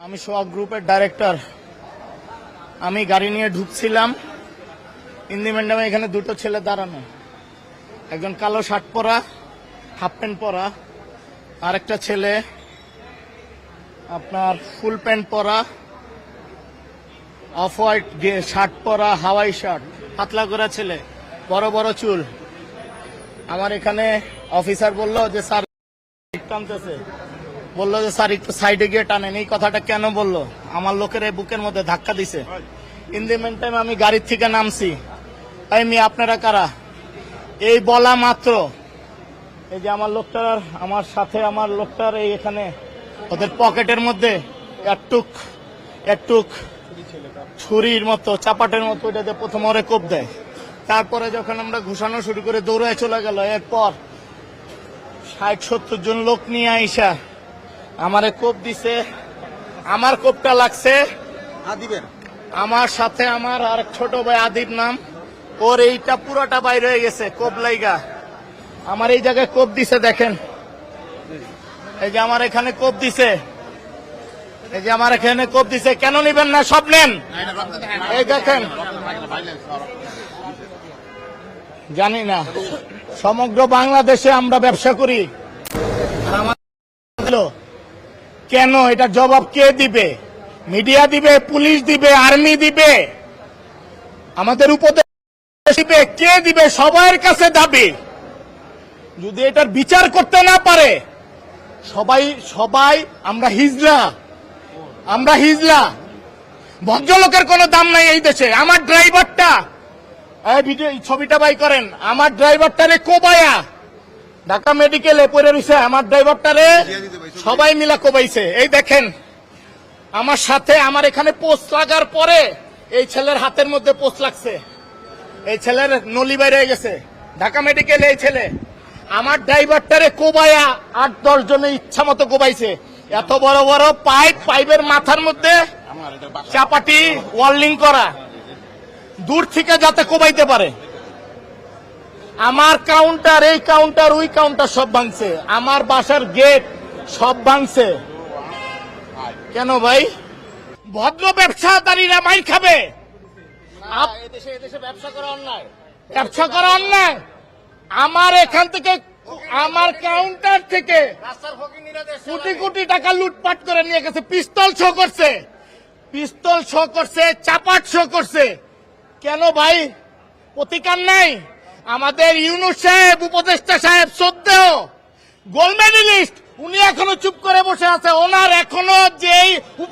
আমি সোহাগ গ্রুপের ডাইরেক্টর আমি গাড়ি নিয়ে ঢুকছিলাম। ইন্দি ম্যাডামে এখানে দুটো ছেলে দাঁড়ানো। একজন কালো শার্ট পরা হাফ প্যান্ট পরা। আরেকটা ছেলে আপনার ফুল প্যান্ট পরা অফ হোয়াইট শার্ট পরা, হাওয়াই শার্ট, পাতলা করা ছেলে, বড় বড় চুল। আমার এখানে অফিসার বলল যে, স্যার টানতেছে। বলল যে, স্যার, একটু সাইডে গিয়ে টানেন। এই কথাটা কেন বলল? আমার লোকের এই বুকের মধ্যে ধাক্কা দিছে। ইন দি মেন টাইম আমি গাড়ির থেকে নামছি। তাই আপনারা কারা? এই বলা মাত্র। এই যে আমার লোকটার আমার সাথে আমার লোকটার এই এখানে, ওদের পকেটের মধ্যে একটুক একটুক ছুরির মতো, চাপাটের মতো ওইটাতে প্রথম ওরে কোপ দেয়। তারপরে যখন আমরা ঘুষানো শুরু করে দৌড়ায় চলে গেল, এরপর ষাট সত্তর জন লোক নিয়ে আইসা আমারে কোপ দিছে আমার কোপটা লাগছে। আদিবের। আমার সাথে আমার আর ছোট ভাই আদিব নাম ওর এইটা পুরোটা বাইর হয়ে গেছে কোপ লাইগা। আমার এই জায়গায় কোপ দিছে দেখেন। এই যে আমার এখানে কোপ দিছে। এই যে আমার এখানে কোপ দিছে কেন নিবেন না সব নেন? এই দেখেন। জানি না। সমগ্র বাংলাদেশে আমরা ব্যবসা করি আর আমার হলো, কেন? এটা জবাব কে দিবে? মিডিয়া দিবে? পুলিশ দিবে? আর্মি দিবে? আমাদের উপদেশ দিবে? কে দিবে? সবার কাছে দাবি। যদি এটার বিচার করতে না পারে, সবাই সবাই আমরা হিজলা আমরা হিজলা ভদ্রলোকের কোনো দাম নাই এই দেশে। আমার ড্রাইভারটা ছবিটা বাই করেন। আমার ড্রাইভারটা ড্রাইভারটারে কোবায়া। ঢাকা মেডিকেলে পড়ে রয়েছে। আমার ড্রাইভারটারে সবাই মিলা কোবাইছে। এই দেখেন, আমার সাথে আমার এখানে পোস্ট লাগার পরে এই ছেলের হাতের মধ্যে পোস্ট লাগছে। এই ছেলের নলি বাইরে গেছে। ঢাকা মেডিকেল এই ছেলে। আমার ড্রাইভারটারে কোবায়া আট, দশ জনে ইচ্ছা মতো কোবাইছে। এত বড় বড় পাইপ, পাইপের মাথার মধ্যে চাপাটি ওয়ার্লিং করা। দূর থেকে যাতে কোবাইতে পারে। আমার কাউন্টার এই কাউন্টার ওই কাউন্টার সব ভাঙছে। আমার বাসার গেট সব ভাঙছে। কেন ভাই? ভদ্র ব্যবসাদারীরা মাই খাবে। ব্যবসা করা অন্যায়। ব্যবসা করা অন্যায়? আমার এখান থেকে আমার কাউন্টার থেকে কোটি কোটি টাকা লুটপাট করে নিয়ে গেছে। পিস্তল শো করছে। পিস্তল শো করছে চাপাট শো করছে। কেন ভাই? প্রতিকার নাই। আমাদের ইউনুস সাহেব উপদেষ্টা সাহেব সত্ত্বেও গোল্ড মেডেলিস্ট উনি এখনও চুপ করে বসে আছে। ওনার এখনও যেই